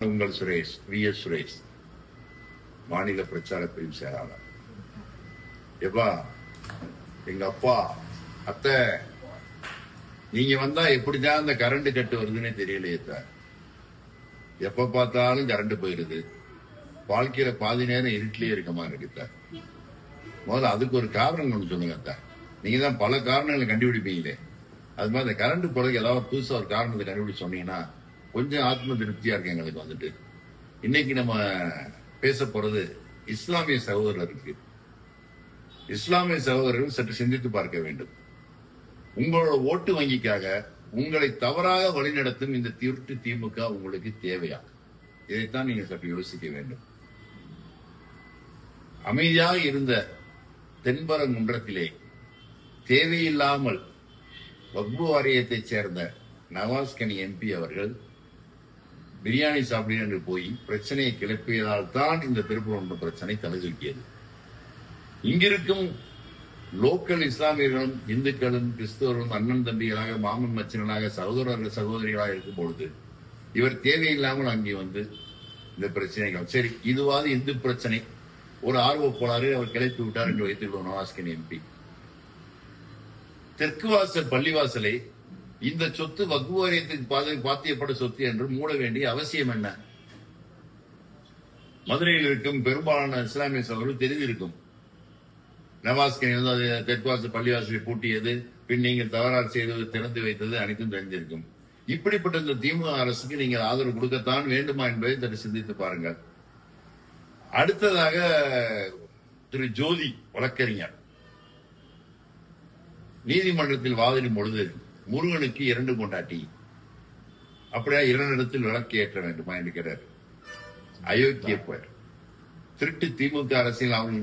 உங்கள் Suresh we. S. Suresh. மாநில பிரச்சார பிரிவு செயலாளர் எப்பா எங்க அப்பா அத்தை நீங்க வந்தா எப்படிதான் அந்த கரண்ட் கட்டு வருதுன்னே தெரியலையே சார் எப்ப பார்த்தாலும் கரண்ட் போயிருது வாழ்க்கையில பாதி நேரம் இருட்டிலேயே இருக்க மாதிரி இருக்கு சார் முதல்ல அதுக்கு ஒரு காரணம் ஒன்று சொல்லுங்க அத்தா. நீங்க தான் பல காரணங்களை கண்டுபிடிப்பீங்களே. அது மாதிரி அந்த கரண்ட் போறதுக்கு ஏதாவது புதுசா ஒரு காரணத்தை கண்டுபிடிச்சு சொன்னீங்கன்னா கொஞ்சம் ஆத்ம திருப்தியா இருக்கு எங்களுக்கு வந்துட்டு. இன்னைக்கு நம்ம பேச போறது இஸ்லாமிய சகோதரருக்கு இஸ்லாமிய சகோதரர்கள் சற்று சிந்தித்து பார்க்க வேண்டும். உங்களோட ஓட்டு வங்கிக்காக உங்களை தவறாக வழிநடத்தும் இந்த திருட்டு திமுக உங்களுக்கு தேவையா? இதைத்தான் நீங்க சற்று யோசிக்க வேண்டும். அமைதியாக இருந்த தென்பரங்குன்றத்திலே தேவையில்லாமல் வக்பு வாரியத்தைச் சேர்ந்த நவாஸ்கனி எம்பி அவர்கள் பிரியாணி சாப்பிடுங்க என்று போய் பிரச்சனையை கிளப்பியதால் தான் இந்த திருப்பூர் பிரச்சனை தலைதூக்கியது இங்கிருக்கும் லோக்கல் இஸ்லாமியர்களும் இந்துக்களும் கிறிஸ்தவர்களும் அண்ணன் தம்பிகளாக மாமன் மச்சனாக சகோதரர்கள் சகோதரிகளாக இருக்கும் பொழுது இவர் தேவையில்லாமல் அங்கே வந்து இந்த பிரச்சனைகள். சரி இதுவாது இந்து பிரச்சனை. ஒரு ஆர்வ கோளாறு அவர் கிளப்பி விட்டார் என்று வைத்துக் கொள்வோம் எம்பி. தெற்கு வாசல் பள்ளிவாசலை இந்த சொத்து வக்பு வாரியத்துக்கு பாதை பாத்தியப்பட்ட சொத்து என்று மூட வேண்டிய அவசியம் என்ன? மதுரையில் இருக்கும் பெரும்பாலான இஸ்லாமிய சகோதரர்கள் தெரிந்திருக்கும். நவாஸ்கனி வந்து அது தெற்குவாசல் பள்ளிவாசலை பூட்டியது பின் நீங்கள் தவறாறு செய்தது திறந்து வைத்தது அனைத்தும் தெரிந்திருக்கும். இப்படிப்பட்ட இந்த திமுக அரசுக்கு நீங்கள் ஆதரவு கொடுக்கத்தான் வேண்டுமா என்பதை சற்று சிந்தித்து பாருங்கள். அடுத்ததாக திரு ஜோதி வழக்கறிஞர். நீதிமன்றத்தில் வாதிடும் பொழுது முருகனுக்கு இரண்டு கொண்டாட்டி அப்படியா இரண்டிடத்தில் விளக்கு ஏற்ற வேண்டுமா என்று கேட்டார். அயோக்கிய போர் திருட்டு திமுக அரசியல் அவன்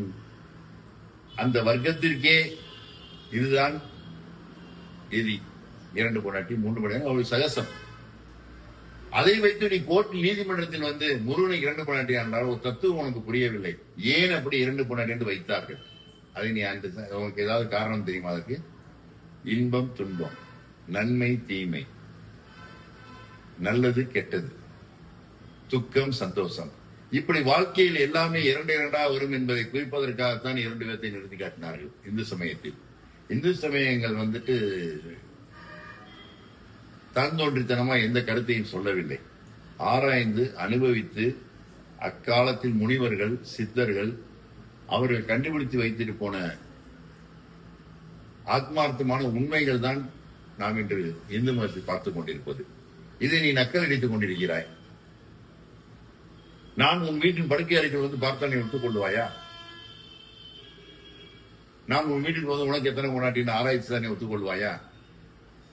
அந்த வர்க்கத்திற்கே இதுதான் விதி. இரண்டு கொண்டாட்டி மூன்று கொண்டாட்டி அவள் சகசம். அதை வைத்து நீ கோர்ட் நீதிமன்றத்தில் வந்து முருகனை இரண்டு பொண்டாட்டி என்றால் ஒரு தத்துவம் உனக்கு புரியவில்லை. ஏன் அப்படி இரண்டு பொண்டாட்டி என்று வைத்தார்கள்? அதை நீ அந்த உனக்கு ஏதாவது காரணம் தெரியுமா அதுக்கு? இன்பம் துன்பம். நன்மை தீமை. நல்லது கெட்டது. துக்கம் சந்தோஷம். இப்படி வாழ்க்கையில் எல்லாமே இரண்டு இரண்டா வரும் என்பதை குறிப்பதற்காகத்தான் இரண்டு பேர்த்தை நிறுத்தி காட்டினார்கள் இந்து சமயத்தில். இந்து சமயங்கள் வந்துட்டு தந்தோன்றித்தனமா எந்த கருத்தையும் சொல்லவில்லை. ஆராய்ந்து அனுபவித்து அக்காலத்தில் முனிவர்கள் சித்தர்கள் அவர்கள் கண்டுபிடித்து வைத்துட்டு போன ஆத்மார்த்தமான உண்மைகள் தான் நாம் இன்று இந்து மதத்தை பார்த்துக் கொண்டிருப்பது. இதை நீ நக்கல் அடித்துக் கொண்டிருக்கிறாய். நான் உன் வீட்டின் படுக்கை அறைக்கு வந்து பார்த்தால் நீ கொள்வாயா? நான் உன் வீட்டில் வந்து உனக்கு எத்தனை கொண்டாட்டின்னு ஆராய்ச்சி தானே ஒத்துக்கொள்வாயா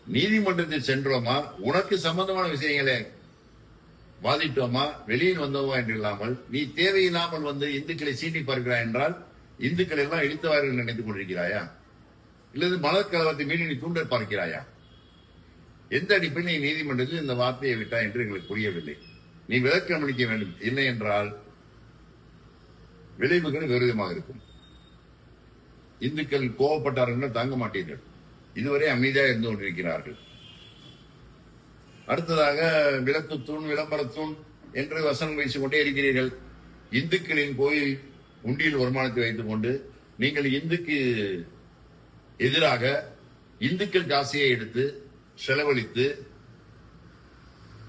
நீதிமன்றத்தில் சென்றோமா? உனக்கு சம்பந்தமான விஷயங்களை வாதிட்டோமா? வெளியில் வந்தோமா என்று இல்லாமல் நீ தேவையில்லாமல் வந்து இந்துக்களை சீண்டி பார்க்கிறாய் என்றால் இந்துக்கள் எல்லாம் இழித்தவார்கள் நினைத்துக் கொண்டிருக்கிறாயா? இல்லது மலர் கலவரத்தை மீறி நீ தூண்ட பார்க்கிறாயா? எந்த அடிப்படையில் நீதிமன்றத்தில் இந்த வார்த்தையை விட்டா என்று எங்களுக்கு புரியவில்லை. நீ விளக்கம் அளிக்க வேண்டும். இல்லை என்றால் விளைவுகள் விரோதமாக இருக்கும். இந்துக்கள் கோவப்பட்டார்கள் தாங்க மாட்டீர்கள். இதுவரை அமைதியாக இருந்து கொண்டிருக்கிறார்கள். அடுத்ததாக விளக்கு தூண் விளம்பரத்தூண் என்று வசனம் பேசிக் கொண்டே இருக்கிறீர்கள். இந்துக்களின் கோயில் உண்டியல் வருமானத்தை வைத்துக் கொண்டு நீங்கள் இந்துக்கு எதிராக இந்துக்கள் காசியை எடுத்து செலவழித்து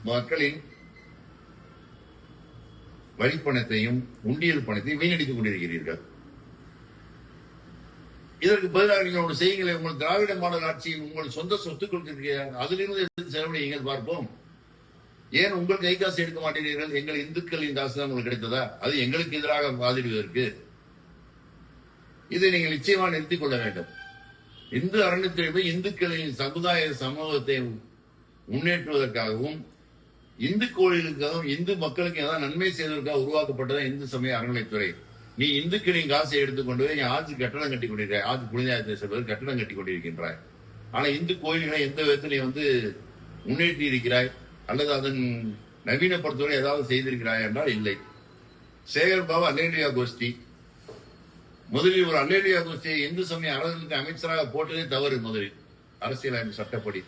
மக்களின் வரிப்பணத்தையும் உண்டியல் பணத்தையும் வீணடித்துக் கொண்டிருக்கிறீர்கள். இதற்கு பதிலாக நீங்கள் ஒரு செய்யுங்களை உங்கள் திராவிட மாடல் ஆட்சியில் உங்கள் சொந்த சொத்துக்கள் இருக்கிறீர்கள் அதிலிருந்து எடுத்து செலவழியுங்கள் பார்ப்போம். ஏன் உங்கள் கை காசு எடுக்க மாட்டேங்கிறீர்கள் எங்கள் இந்துக்களின் காசு தான் உங்களுக்கு கிடைத்ததா? அது எங்களுக்கு எதிராக வாதிடுவதற்கு. இதை நீங்கள் நிச்சயமாக நிறுத்திக் கொள்ள வேண்டும். இந்து அறநிலையத்துறை இந்துக்களின் சமுதாய சமூகத்தை முன்னேற்றுவதற்காகவும் இந்து கோயிலுக்காகவும் இந்து மக்களுக்கு ஏதாவது நன்மை செய்வதற்காக உருவாக்கப்பட்டதான் இந்து சமய அறநிலைத்துறை நீ இந்துக்களின் காசை எடுத்துக்கொண்டு போய் நீ ஆஜ் கட்டணம் கட்டி கொண்டிருக்கிறாய். ஆட்சி புனிதாயத்தை செல்வது கட்டணம் கட்டி கொண்டிருக்கின்றாய். ஆனா இந்து கோயில்களை எந்த விதத்தில் நீ வந்து முன்னேற்றி இருக்கிறாய் அல்லது அதன் நவீனப்படுத்துவதை ஏதாவது செய்திருக்கிறாய் என்றால் இல்லை. சேகர் பாபா அல்லேலியா கோஷ்டி முதலில் ஒரு அல்லேலியா கோஷ்டியை இந்து சமய அறநிலையத்துறை அமைச்சராக போட்டதே தவறு முதலில். அரசியலமைப்பு சட்டப்படி.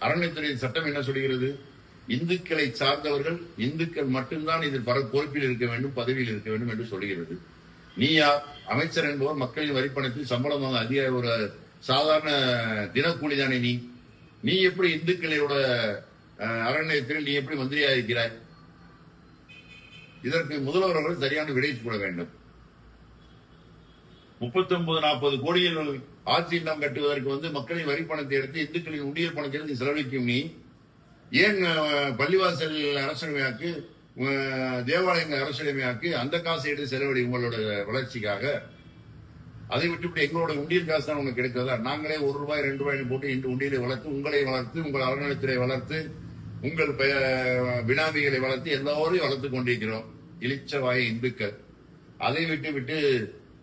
அறநிலைத்துறையின் சட்டம் என்ன சொல்கிறது? இந்துக்களை சார்ந்தவர்கள் இந்துக்கள் மட்டும்தான் இதில் பர பொறுப்பில் இருக்க வேண்டும் பதவியில் இருக்க வேண்டும் என்று சொல்கிறது. நீ யார் அமைச்சர் என்பவர் மக்களின் வரிப்பணத்தில் சம்பளம் வாங்க அதிக ஒரு சாதாரண தினக்கூலி தானே நீ. நீ எப்படி இந்துக்களோட அஹ், அறநிலையத்தில் நீ எப்படி மந்திரியாக இருக்கிறாய் இதற்கு முதல்வர் அவர்கள் சரியான விடை கூட வேண்டும். முப்பத்தி ஒன்பது நாற்பது கோடியில் ஆட்சி இல்லம் கட்டுவதற்கு வந்து மக்களின் வரி பணத்தை எடுத்து இந்துக்களின் உண்டியல் பணத்தை எடுத்து செலவழிக்கும் நீ. ஏன் பள்ளிவாசல் அரசுடைமையாக்கு தேவாலயங்கள் அரசுடைமையாக்கு அந்த காசை எடுத்து செலவழி உங்களோட வளர்ச்சிக்காக? அதை விட்டுவிட்டு எங்களோட உண்டியல் காசு தான் உங்களுக்கு கிடைக்கிறதா நாங்களே ஒரு ரூபாய் ரெண்டு ரூபாய் போட்டு இன்று உண்டியலை வளர்த்து உங்களை வளர்த்து உங்கள் அறநிலைத்துறை வளர்த்து உங்கள் வினாமிகளை வளர்த்து எல்லோரையும் வளர்த்து கொண்டிருக்கிறோம். இளிச்சவாய இந்துக்கள். அதை விட்டு விட்டு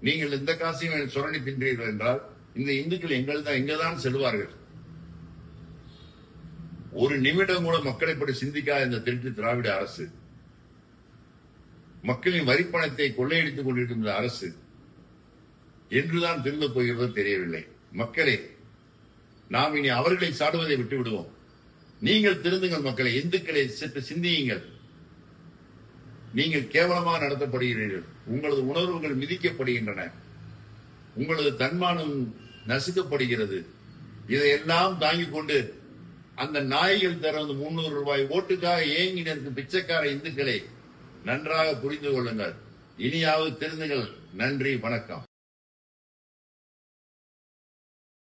நீங்கள் இந்த காசையும் சுரணி தின்றீர்கள் என்றால் இந்த இந்துக்கள் எங்கள் தான் எங்கதான் செல்வார்கள். ஒரு நிமிடம் கூட மக்களை பற்றி சிந்திக்காத இந்த திருட்டு திராவிட அரசு மக்களின் வரிப்பணத்தை கொள்ளையடித்துக் கொண்டிருக்கின்ற அரசு என்றுதான் திரும்ப போகிறது தெரியவில்லை. மக்களே நாம் இனி அவர்களை சாடுவதை விட்டு விடுவோம் நீங்கள் திருந்துங்கள் மக்களை இந்துக்களை சற்று சிந்தியுங்கள். நீங்கள் கேவலமாக நடத்தப்படுகிறீர்கள். உங்களது உணர்வுகள் மிதிக்கப்படுகின்றன. உங்களது தன்மானம் நசுக்கப்படுகிறது. இதையெல்லாம் தாங்கிக் கொண்டு அந்த நாய்கள் தர முன்னூறு ரூபாய் ஓட்டுக்காக ஏங்கி நிற்கும் பிச்சைக்கார இந்துக்களை நன்றாக புரிந்து கொள்ளுங்கள். இனியாவது தெரிந்துகள். நன்றி வணக்கம்.